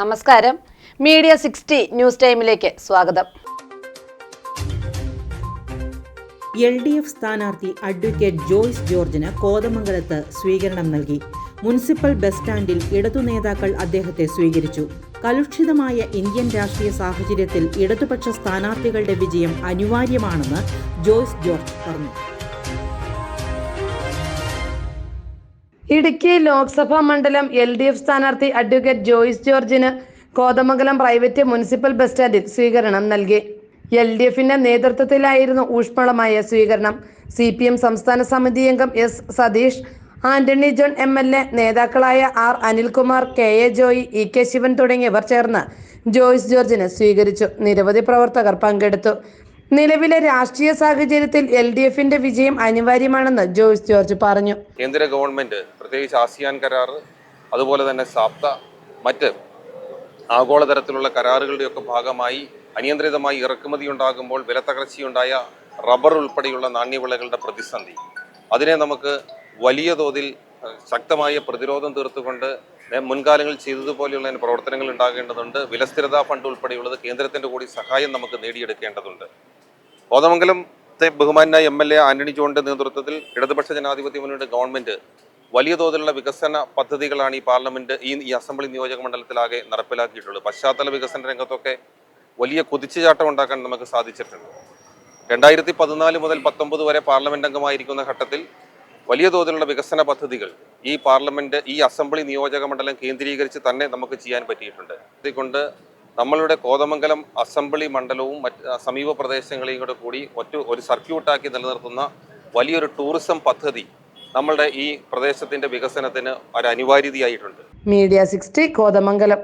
നമസ്കാരം. Media sixty news ടൈമിലേക്ക് സ്വാഗതം. എൽ ഡി എഫ് സ്ഥാനാർത്ഥി അഡ്വക്കേറ്റ് ജോയ്സ് ജോർജിന് കോതമംഗലത്ത് സ്വീകരണം നൽകി. മുനിസിപ്പൽ ബസ് സ്റ്റാൻഡിൽ ഇടതു നേതാക്കൾ അദ്ദേഹത്തെ സ്വീകരിച്ചു. കലുഷിതമായ ഇന്ത്യൻ രാഷ്ട്രീയ സാഹചര്യത്തിൽ ഇടതുപക്ഷ സ്ഥാനാർത്ഥികളുടെ വിജയം അനിവാര്യമാണെന്ന് ജോയ്സ് ജോർജ് പറഞ്ഞു. ഇടുക്കി ലോക്സഭാ മണ്ഡലം എൽ ഡി എഫ് സ്ഥാനാർത്ഥി അഡ്വക്കേറ്റ് ജോയിസ് ജോർജിന് കോതമംഗലം പ്രൈവറ്റ് മുനിസിപ്പൽ ബസ് സ്റ്റാൻഡിൽ സ്വീകരണം നൽകി. എൽ ഡി എഫിന്റെ നേതൃത്വത്തിലായിരുന്നു ഊഷ്മളമായ സ്വീകരണം. സി പി എം സംസ്ഥാന സമിതി അംഗം S Satheesh Antony John M L A നേതാക്കളായ R Anilkumar K A Joy E K Sivan തുടങ്ങിയവർ ചേർന്ന് ജോയിസ് ജോർജിനെ സ്വീകരിച്ചു. നിരവധി പ്രവർത്തകർ പങ്കെടുത്തു. നിലവിലെ രാഷ്ട്രീയ സാഹചര്യത്തിൽ എൽ ഡി എഫിന്റെ വിജയം അനിവാര്യമാണെന്ന് ജോയിസ് ജോർജ് പറഞ്ഞു. കേന്ദ്ര ഗവൺമെന്റ് പ്രത്യേകിച്ച് ആസിയാൻ കരാർ അതുപോലെ തന്നെ സാപ്ത മറ്റ് ആഗോളതരത്തിലുള്ള കരാറുകളുടെയൊക്കെ ഭാഗമായി അനിയന്ത്രിതമായി ഇറക്കുമതി ഉണ്ടാകുമ്പോൾ വിലത്തകർച്ചയുണ്ടായ റബ്ബർ ഉൾപ്പെടെയുള്ള നാണ്യവിളകളുടെ പ്രതിസന്ധി. അതിനെ നമുക്ക് വലിയ തോതിൽ ശക്തമായ പ്രതിരോധം തീർത്തുകൊണ്ട് മുൻകാലങ്ങളിൽ ചെയ്തതുപോലെയുള്ള പ്രവർത്തനങ്ങൾ ഉണ്ടാകേണ്ടതുണ്ട്. വിലസ്ഥിരതാ ഫണ്ട് ഉൾപ്പെടെയുള്ളത് കേന്ദ്രത്തിന്റെ കൂടി സഹായം നമുക്ക് നേടിയെടുക്കേണ്ടതുണ്ട്. കോതമംഗലത്തെ ബഹുമാനായ എം എൽ എ ആന്റണി ജോണിന്റെ നേതൃത്വത്തിൽ ഇടതുപക്ഷ ജനാധിപത്യ മുന്നണിയുടെ ഗവൺമെന്റ് വലിയ തോതിലുള്ള വികസന പദ്ധതികളാണ് ഈ പാർലമെന്റ് ഈ ഈ അസംബ്ലി നിയോജക മണ്ഡലത്തിലാകെ നടപ്പിലാക്കിയിട്ടുള്ളത്. പശ്ചാത്തല വികസന രംഗത്തൊക്കെ വലിയ കുതിച്ചുചാട്ടം ഉണ്ടാക്കാൻ നമുക്ക് സാധിച്ചിട്ടുണ്ട്. രണ്ടായിരത്തി പതിനാല് മുതൽ പത്തൊമ്പത് വരെ പാർലമെന്റ് അംഗമായിരിക്കുന്ന ഘട്ടത്തിൽ വലിയ തോതിലുള്ള വികസന പദ്ധതികൾ ഈ പാർലമെന്റ് ഈ അസംബ്ലി നിയോജക മണ്ഡലം കേന്ദ്രീകരിച്ച് തന്നെ നമുക്ക് ചെയ്യാൻ പറ്റിയിട്ടുണ്ട്. അതുകൊണ്ട് നമ്മളുടെ കോതമംഗലം അസംബ്ലി മണ്ഡലവും മറ്റ് സമീപ പ്രദേശങ്ങളെയും കൂടെ കൂടി ഒറ്റ ഒരു സർക്യൂട്ടാക്കി നിലനിർത്തുന്ന വലിയൊരു ടൂറിസം പദ്ധതി നമ്മളുടെ ഈ പ്രദേശത്തിന്റെ വികസനത്തിന് ഒരു അനിവാര്യതയായിട്ടുണ്ട്. Media sixty Kothamangalam.